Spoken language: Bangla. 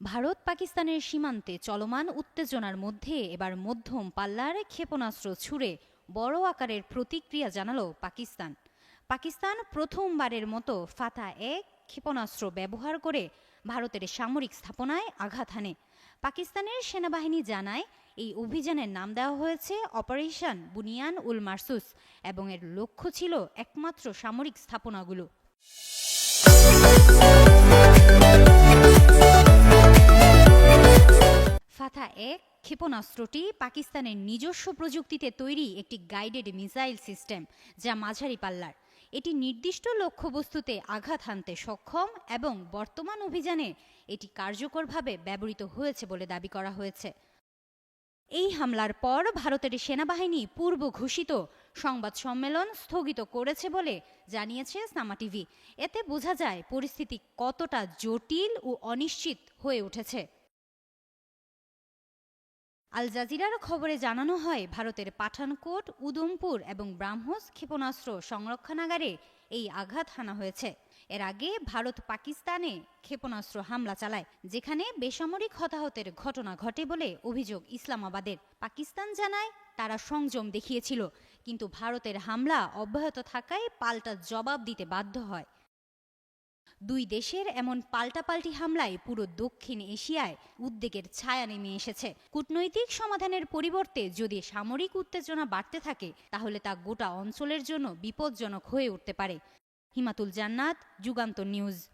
ভারত পাকিস্তানের সীমান্তে চলমান উত্তেজনার মধ্যে এবার মধ্যম পাল্লার ক্ষেপণাস্ত্র ছুড়ে বড় আকারের প্রতিক্রিয়া জানালো পাকিস্তান। পাকিস্তান প্রথমবারের মতো ফাতা এক ক্ষেপণাস্ত্র ব্যবহার করে ভারতের সামরিক স্থাপনায় আঘাত হানে। পাকিস্তানের সেনাবাহিনী জানায়, এই অভিযানের নাম দেওয়া হয়েছে অপারেশন বুনিয়ান উল মারসুস এবং এর লক্ষ্য ছিল একমাত্র সামরিক স্থাপনাগুলো। এক ক্ষেপণাস্ত্রটি পাকিস্তানের নিজস্ব প্রযুক্তিতে তৈরি একটি গাইডেড মিসাইল সিস্টেম যা মাঝারি পাল্লার। এটি নির্দিষ্ট লক্ষ্যবস্তুতে আঘাত হানতে সক্ষম এবং বর্তমান অভিযানে এটি কার্যকরভাবে ব্যবহৃত হয়েছে বলে দাবি করা হয়েছে। এই হামলার পর ভারতের সেনাবাহিনী পূর্ব ঘোষিত সংবাদ সম্মেলন স্থগিত করেছে বলে জানিয়েছে সামা টিভি। এতে বোঝা যায় পরিস্থিতি কতটা জটিল ও অনিশ্চিত হয়ে উঠেছে। আল জাজিরার খবরে জানানো হয়, ভারতের পাঠানকোট উদমপুর এবং ব্রাহ্মস ক্ষেপণাস্ত্র সংরক্ষণাগারে এই আঘাত হানা হয়েছে। এর আগে ভারত পাকিস্তানে ক্ষেপণাস্ত্র হামলা চালায়, যেখানে বেসামরিক হতাহতের ঘটনা ঘটে বলে অভিযোগ ইসলামাবাদের। পাকিস্তান জানায়, তারা সংযম দেখিয়েছিল, কিন্তু ভারতের হামলা অব্যাহত থাকায় পাল্টা জবাব দিতে বাধ্য হয়। দুই দেশের এমন পাল্টাপাল্টি হামলায় পুরো দক্ষিণ এশিয়ায় উদ্বেগের ছায়া নেমে এসেছে। কূটনৈতিক সমাধানের পরিবর্তে যদি সামরিক উত্তেজনা বাড়তে থাকে, তাহলে তা গোটা অঞ্চলের জন্য বিপজ্জনক হয়ে উঠতে পারে। হিমাতুল জান্নাত যুগান্ত নিউজ।